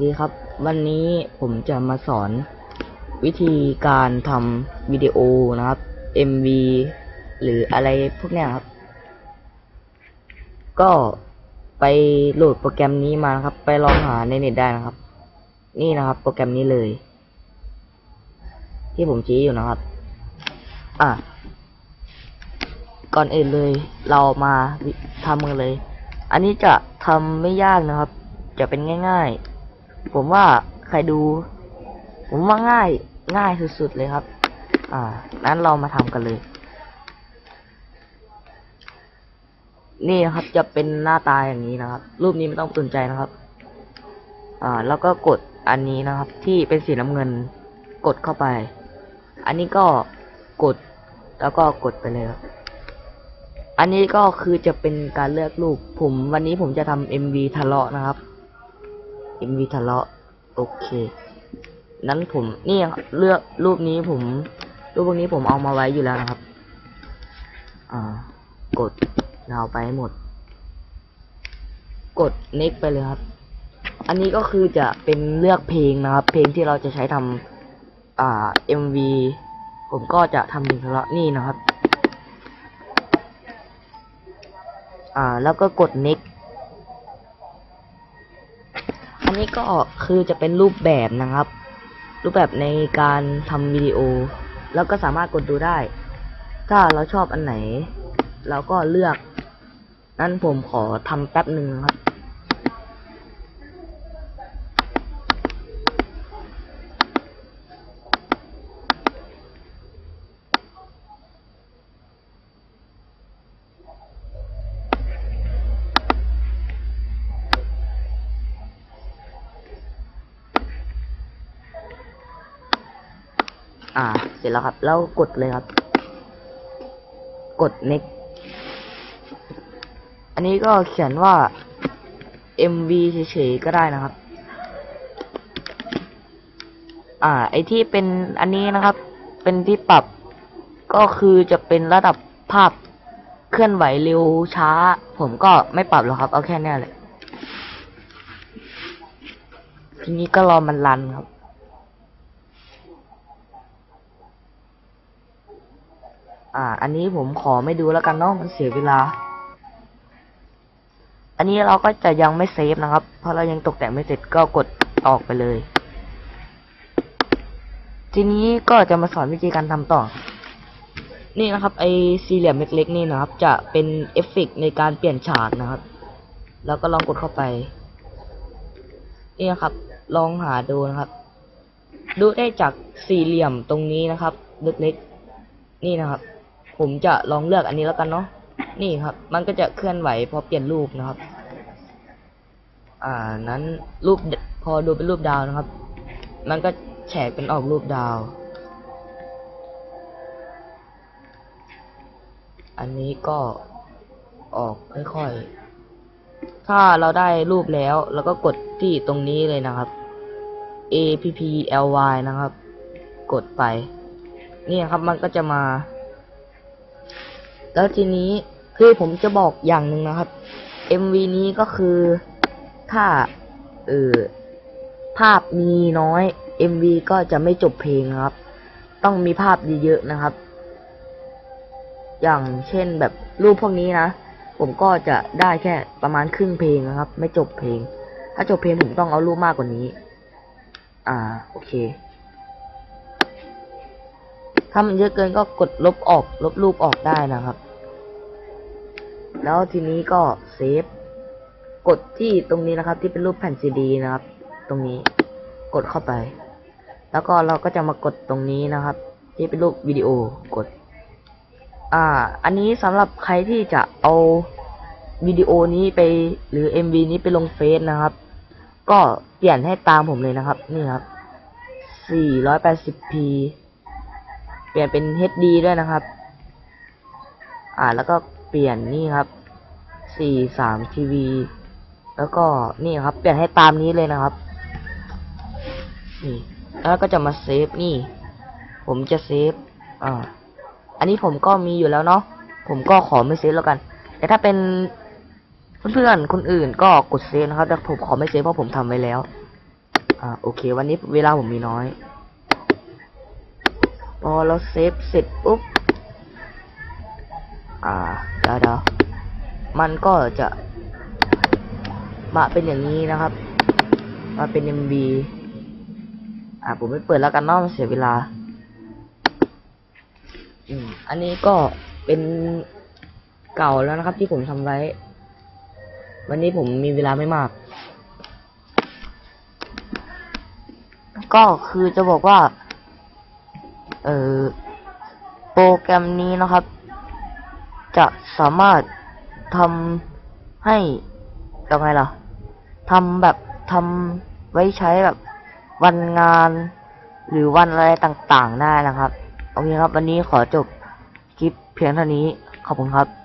ดีครับ วันนี้ผมจะมาสอนวิธีการทำวิดีโอนะครับ MV หรืออะไรพวกเนี้ยครับ ก็ไปโหลดโปรแกรมนี้มาครับ ไปลองหาในเน็ตได้นะครับ นี่นะครับ โปรแกรมนี้เลย ที่ผมชี้อยู่นะครับ อะ ก่อนอื่นเลย เรามาทำกันเลย อันนี้จะทำไม่ยากนะครับ จะเป็นง่าย ๆ ผมว่าใครดู ผมว่าง่ายง่ายสุดๆเลยครับ อ่า นั้นเรามาทำกันเลย นี่ครับจะเป็นหน้าตาอย่างนี้นะครับ รูปนี้ไม่ต้องสนใจนะครับ อ่า แล้วก็กดอันนี้นะครับ ที่เป็นสีน้ำเงิน กดเข้าไป อันนี้ก็กดแล้วก็กดไปเลยครับอันนี้ก็คือจะเป็นการเลือกรูป ผมวันนี้ผมจะทำ MV ทะเลาะนะครับ MV ทะเลาะโอเค นั้นผมนี่เลือกรูปนี้ผม รูปพวกนี้ผมเอามาไว้อยู่แล้วนะครับ อ่ากดยาวไปให้หมด กด next ไปเลยครับ อันนี้ก็คือจะเป็นเลือกเพลงนะครับ เพลงที่เราจะใช้ทำอ่า MV ผมก็จะทำเพลงทะเลาะนี่นะครับ อ่า แล้วก็กด next นนี้ก็คือจะเป็นรูปแบบนะครับ รูปแบบในการทำวิดีโอ แล้วก็สามารถกดดูได้ ถ้าเราชอบอันไหน เราก็เลือกนั้นผมขอทำแป๊บหนึ่งครับ อ่า เสร็จแล้วครับ แล้วกดเลยครับ กด next อันนี้ก็เขียนว่า MV เฉยๆก็ได้นะครับ อ่า ไอที่เป็นอันนี้นะครับ เป็นที่ปรับก็คือจะเป็นระดับภาพเคลื่อนไหวเร็วช้า ผมก็ไม่ปรับหรอกครับ เอาแค่นี้ยเลยทีนี้ก็รอมันรันครับ อ่า อันนี้ผมขอไม่ดูแล้วกันเนาะมันเสียเวลา อันนี้เราก็จะยังไม่เซฟนะครับ เพราะเรายังตกแต่งไม่เสร็จก็กดออกไปเลย ทีนี้ก็จะมาสอนวิธีการทำต่อ นี่นะครับไอสี่เหลี่ยมเล็กๆนี่นะครับ จะเป็นเอฟเฟกในการเปลี่ยนฉากนะครับ แล้วก็ลองกดเข้าไปนี่นะครับ ลองหาดูนะครับ ดูได้จากสี่เหลี่ยมตรงนี้นะครับ เล็กๆนี่นะครับ ผมจะลองเลือกอันนี้แล้วกันเนาะนี่ครับ มันก็จะเคลื่อนไหวพอเปลี่ยนรูปนะครับ อ่านั้นรูปพอดูเป็นรูปดาวนะครับ มันก็แฉกเป็นออกรูปดาว อันนี้ก็ออกค่อยๆ ถ้าเราได้รูปแล้วแล้วก็กดที่ตรงนี้เลยนะครับ A P P L Y นะครับ กดไป นี่ครับมันก็จะมา แล้วทีนี้คือผมจะบอกอย่างหนึ่งนะครับ MV นี้ก็คือถ้าเออภาพมีน้อย MV ก็จะไม่จบเพลงครับ ต้องมีภาพเยอะๆนะครับ อย่างเช่นแบบรูปพวกนี้นะ ผมก็จะได้แค่ประมาณครึ่งเพลงนะครับ ไม่จบเพลง ถ้าจบเพลงผมต้องเอารูปมากกว่านี้ อ่า โอเค ถ้ามันเยอะเกินก็กดลบออก ลบรูปออกได้นะครับ แล้วทีนี้ก็เซฟ กดที่ตรงนี้นะครับ ที่เป็นรูปแผ่นซีดีนะครับ ตรงนี้ กดเข้าไป แล้วก็เราก็จะมากดตรงนี้นะครับ ที่เป็นรูปวิดีโอกด อ่า อันนี้สำหรับใครที่จะเอาวิดีโอนี้ไปหรือ MV นี้ไปลงเฟซนะครับ ก็เปลี่ยนให้ตามผมเลยนะครับ นี่ครับ 480p เปลี่ยนเป็น HD ด้วยนะครับ อ่าแล้วก็เปลี่ยนนี่ครับ43 TV แล้วก็นี่ครับ เปลี่ยนให้ตามนี้เลยนะครับ นี่ แล้วก็จะมาเซฟนี่ ผมจะเซฟ อ่า อันนี้ผมก็มีอยู่แล้วเนาะ ผมก็ขอไม่เซฟแล้วกัน แต่ถ้าเป็นเพื่อนๆ คนอื่นก็กดเซฟนะครับ แต่ผมขอไม่เซฟเพราะผมทำไว้แล้ว อ่า โอเค วันนี้เวลาผมมีน้อย พอเราเซฟเสร็จปุ๊บ อ่าเดี๋ยวเดี๋ยวมันก็จะมาเป็นอย่างนี้นะครับ มาเป็น MB อ่าผมไม่เปิดแล้วกันเนอกเสียเวลา อืม อันนี้ก็เป็นเก่าแล้วนะครับ ที่ผมทำไว้ วันนี้ผมมีเวลาไม่มาก ก็คือจะบอกว่า เออโปรแกรมนี้นะครับ จะสามารถทำให้ยังไงล่ะทำแบบทำไว้ใช้แบบวันงานหรือวันอะไรต่างๆได้นะครับ โอเคครับ วันนี้ขอจบคลิปเพียงเท่านี้ ขอบคุณครับ